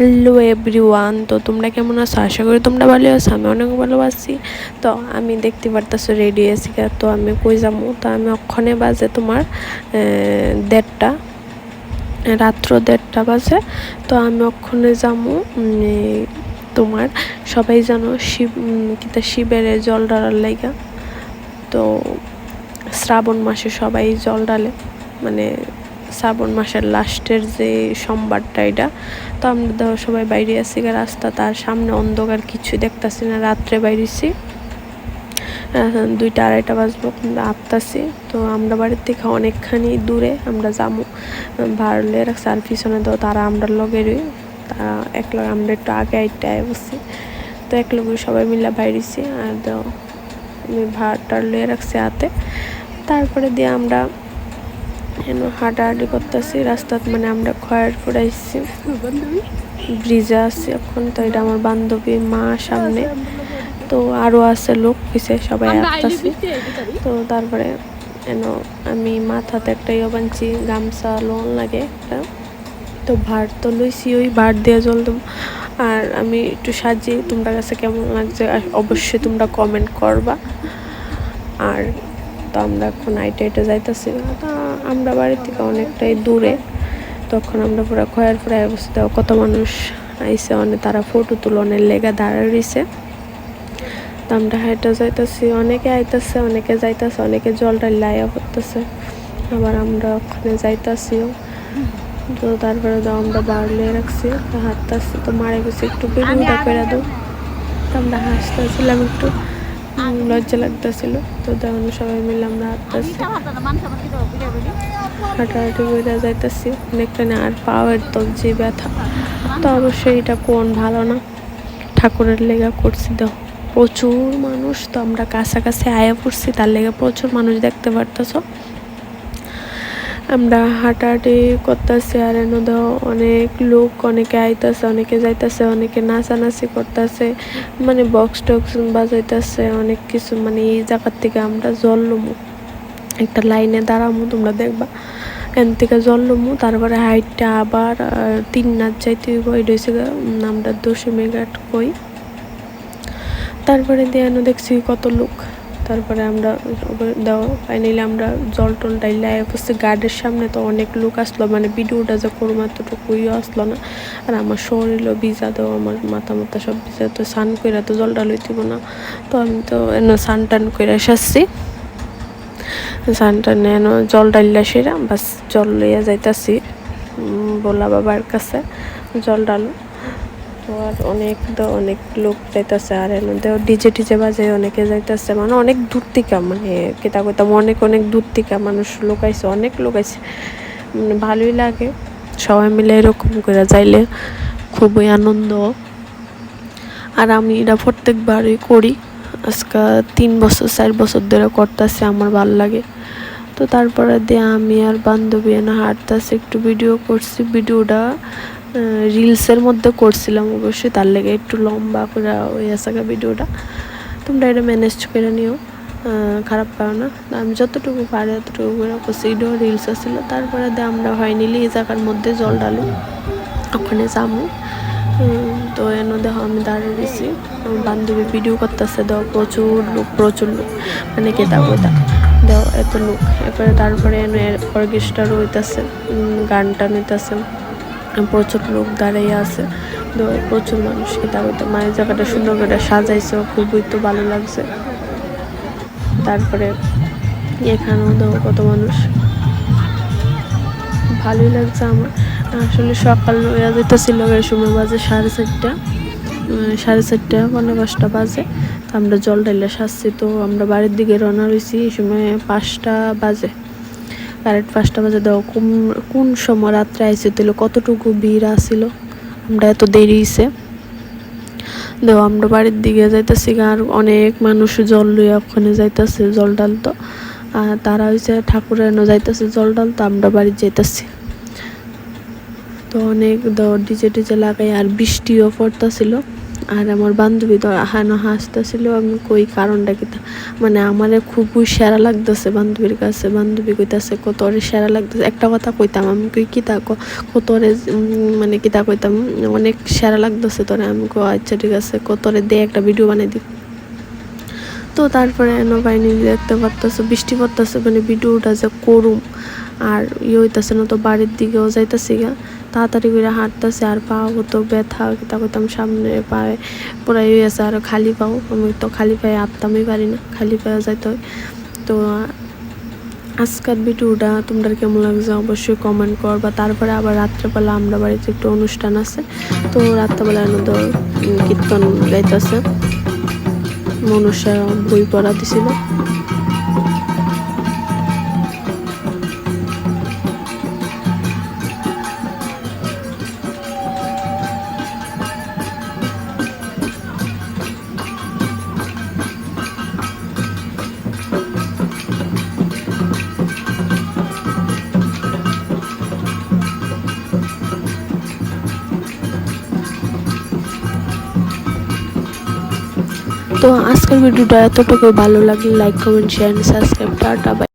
Hello everyone তো তোমরা কেমন আছো? আশা করি তোমরা ভালো আছো, আমি অনেক ভালো আছি। তো আমি দেখতে পারতেছো রেডি আছি তো আমি কই যাব? তো আমি অক্ষণে বাজে তোমার দেড়টা, রাত্র দেড়টা বাজে। তো আমি অক্ষণে যাব তোমার সবাই জানো শিব কিতা শিবের জল ডালার লাইগা। তো শ্রাবণ মাসে সবাই জল ডালে মানে শ্রাবণ মাসের লাস্টের যে সোমবারটা এটা, তো আমরা তো সবাই বাইরে আছি রাস্তা তার সামনে অন্ধকার, কিছু দেখতাছি না, রাত্রে বাইরেছি। দুইটা আড়াইটা বাজবো আটতাছি, তো আমরা বাড়ির থেকে অনেকখানি দূরে আমরা যাব রাখছে আর পিছনে তো তারা আমরা লগে রই, তারা এক লগে, আমরা একটু আগে আইটা আয় বসছি। তো এক লগে সবাই মিলে বাইরেছি, আর তো আমি ভাড়টা লয়ে রাখছি হাতে। তারপরে দিয়ে আমরা এন হাঁটাহাঁটি করতেছি রাস্তাত মানে আমরা খয়ের আসছি ব্রিজে আছি এখন তো এটা আমার বান্ধবী মা সামনে। তো আরও আছে লোক পিছে সবাই আসতেছি। তো তারপরে এন আমি মাথাতে একটা ইয়ে বানছি গামছা লোন লাগে একটা। তো ভাত তো লইছি ওই ভাত দিয়ে জল দেবো। আর আমি একটু সাজিয়ে তোমরা কাছে কেমন লাগছে? আর অবশ্যই তোমরা কমেন্ট করবা। আর তো আমরা এখন আইটে আইটে যাইতেছি। আমরা বাড়ি থেকে অনেকটাই দূরে। তখন আমরা পুরো খয়ের ফুরায় অবস্থা কত মানুষ আইসে অনেক তারা ফটো তুলনের লেগা দাঁড়া রইছে তো আমরা হাইটা যাইতেছি। অনেকে আইতাছে, অনেকে যাইতাছে, অনেকে জলটা লাইয়া করতেছে আবার আমরা ওখানে যাইতাছিও। তো তারপরে তো আমরা বাড়লে রাখছি হাঁটতেছি। তো মারে গেছি একটু ভিডিওটা করে দাও। তো আমরা হাসতেছিলাম একটু। লজ্জা লাগতেছিল। তো তখন সবাই মিলে আমরা হাঁটতেছি। হাঁটাহাঁটি করে যাইতেছি। অনেকখানে আর পাওয়ার তো যে ব্যথা। তো অবশ্যই এটা কোন ভালো না। ঠাকুরের লেগা করছি তো প্রচুর মানুষ তো আমরা কাছাকাছি আয়া পড়ছি, তার লেগে প্রচুর মানুষ দেখতে পারতেছ। আমরা হাঁটাহাঁটি করতেছি আর এনে দাও অনেক লোক অনেকে আইতাছে, অনেকে যাইতাছে, অনেকে নাচানাচি করতেছে মানে বক্স টক্স বাজাইতেছে, অনেক কিছু মানে এই জায়গার থেকে আমরা জল লমু। একটা লাইনে দাঁড়ামু, তোমরা দেখবা। এন থেকে জল লমু, তারপরে হাইটটা আবার তিন নাচ যাইতে হইব, এটা আমরা দশমী ঘাট কই। তারপরে দেয়ানো দেখছি কত লোক। তারপরে আমরা দাও ফাইনালি আমরা জল টল ডাইলে বসছি গার্ডের সামনে তো অনেক লোক আসলো মানে ভিডিওটা যে করব এতটুকুইও আসলো না। আর আমার শরীরও ভিজা দেও আমার মাথা মাথা সব ভিজা, তো স্নান কইরা তো জলটা লইতিব না। তো আমি তো এনে স্নান টান করে এসেছি স্নান টান এনে জল ডাইলা সেরা, বাস জল লইয়া যাইতাছি ভোলা বাবার কাছে। জল ডালো আর অনেক অনেক লোক যাইতেছে আর এর মধ্যে ডিজে টিজে বাজে অনেকে যাইতেছে। মানে অনেক দূর থেকে মানে কেতা কইতাম অনেক অনেক দূর থেকে মানুষ লোক আইছে, অনেক লোক আইছে। মানে ভালোই লাগে। সবাই মিলে এরকম করে যাইলে খুবই আনন্দ। আর আমি এটা প্রত্যেকবারই করি। আজকে তিন বছর, চার বছর ধরে করতেছি, আমার ভালো লাগে। তো তারপরে দিয়ে আমি আর বান্ধবী এনে হাঁটতেছি, একটু ভিডিও করছি। ভিডিওটা রিলসের মধ্যে করছিলাম, অবশ্যই তার লেগে একটু লম্বা করে ওই আছে ভিডিওটা তোমরা এটা ম্যানেজ করে নিও খারাপ পাও না। আমি যতটুকু পারি ততটুকু করে করছি রিলস ছিল তারপরে আমরা হয় নিলে এই জায়গার মধ্যে জল ডালো ওখানে যাব তো এনে দেখো, আমি দাঁড়িয়ে দিছি বান্ধবী ভিডিও করতেছে দাও প্রচুর লোক প্রচুর লোক মানে কেতা কোতা দাও এত লোক এরপরে তারপরে এনে অর্কেস্ট্রা রইতেছে গান টান হইতেছে প্রচুর লোক দাঁড়াইয়া আছে। তো প্রচুর মানুষ কোতা মায়ের জায়গাটা সুন্দর করে সাজাইছে, খুবই তো ভালো লাগছে। তারপরে এখানেও দাও কত মানুষ। ভালোই লাগছে আমার। আসলে সকাল হয়ে যেতেছিল এই সময় বাজে সাড়ে চারটা। সাড়ে চারটা পনেরো পাঁচটা বাজে। তো আমরা জল ঢাইলে সাজছি তো আমরা বাড়ির দিকে রওনা হয়েছি এই সময় পাঁচটা বাজে। কারেক্ট পাঁচটা বাজে দাও, কোন কোন সময় রাত্রে আইসে দিল কতটুকু ভিড় আসিল আমরা এত দেরি হয়েছে দেও, আমরা বাড়ির দিকে যাইতেছি আর অনেক মানুষ জল লইয়া ওখানে যাইতেছে, জল ডালতো। আর তারা হয়েছে ঠাকুরের এনে যাইতেছে, জল ডালতো, আমরা বাড়ি যাইতেছি। তো অনেক ডিজে টিজে লাগাই আর বৃষ্টিও পড়তেছিল। আর আমার বান্ধবী তো হানো হাসতেছিল আমি কই কারণটা কি মানে আমারে খুবই সেরা লাগতেছে বান্ধবীর কাছে। বান্ধবী কইতাছে কত ওরে সেরা লাগতেছে? একটা কথা কইতাম আমি কই কিতা ক- কত ওরে উম, মানে কিতা কইতাম? অনেক সেরা লাগতেছে তোরে আমি কো আচ্ছা ঠিক আছে কত ওরে দে একটা ভিডিও বানাই দি তো তারপরে এনো বাইনি দেখতে পারতেছে বৃষ্টি পড়তেছে মানে ভিডিওটা যে করুম। আর ইয়ে হইতাছে না তো বাড়ির দিকেও যাইতাছি গা। তাড়াতাড়ি করে হাঁটতেছে আর পা তো ব্যথা তা করতাম সামনে পায়ে পুরা ইয়ে আছে আর খালি পাও। আমি তো খালি পায়ে আটতামই পারি না খালি পায়ে যাইতে তো আজকের ভিডিওটা তোমরা কেমন লাগছে অবশ্যই কমেন্ট কর বা তারপরে আবার রাত্রেবেলা আমরা বাড়িতে একটু অনুষ্ঠান আছে তো রাত্রেবেলা তো উম, কীর্তন গাইতেছে। মনুষ্য বই পড়া দিছিল। তো আজকের ভিডিওটা এতটুকু ভালো লাগলে like comment share subscribe tata bye